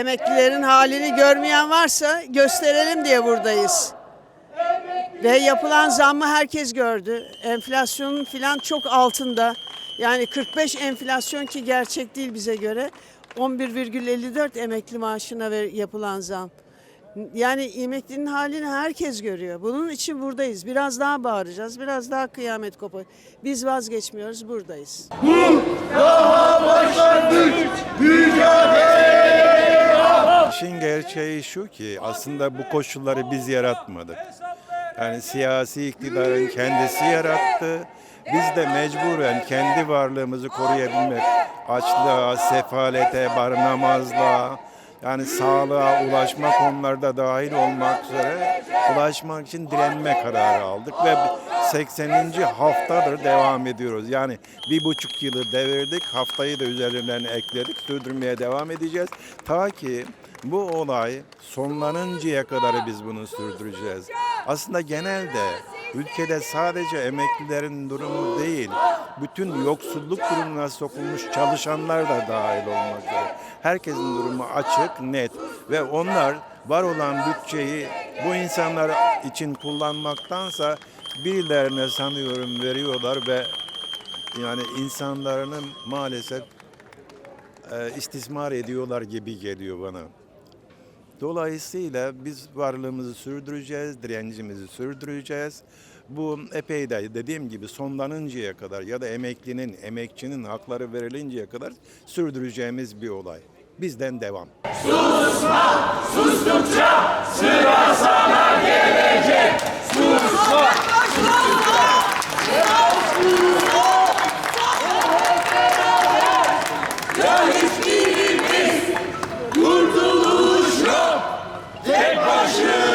Emeklilerin halini görmeyen varsa gösterelim diye buradayız. Ve yapılan zammı herkes gördü. Enflasyonun filan çok altında. Yani 45 enflasyon ki gerçek değil bize göre. 11,54 emekli maaşına ver- yapılan zam. Yani emeklinin halini herkes görüyor. Bunun için buradayız. Biraz daha bağıracağız. Biraz daha kıyamet kopar. Biz vazgeçmiyoruz. Buradayız. İşin gerçeği şu ki aslında bu koşulları biz yaratmadık. Yani siyasi iktidarın kendisi yarattı. Biz de mecburen kendi varlığımızı koruyabilmek, açlığa, sefalete, barınamazlığa, yani sağlığa ulaşma konularda dahil olmak üzere ulaşmak için direnme kararı aldık ve 80. haftadır devam ediyoruz. Yani bir buçuk yılı devirdik, haftayı da üzerinden ekledik, sürdürmeye devam edeceğiz. Ta ki bu olay sonlanıncaya kadar biz bunu sürdüreceğiz. Aslında genelde ülkede sadece emeklilerin durumu değil, bütün yoksulluk durumuna sokulmuş çalışanlar da dahil olmak üzere. Herkesin durumu açık, net ve onlar var olan bütçeyi bu insanlar için kullanmaktansa birilerine sanıyorum veriyorlar ve yani insanlarını maalesef e, istismar ediyorlar gibi geliyor bana. Dolayısıyla biz varlığımızı sürdüreceğiz, direncimizi sürdüreceğiz. Bu epey de dediğim gibi sonlanıncaya kadar ya da emeklinin, emekçinin hakları verilinceye kadar sürdüreceğimiz bir olay. Bizden devam. Ya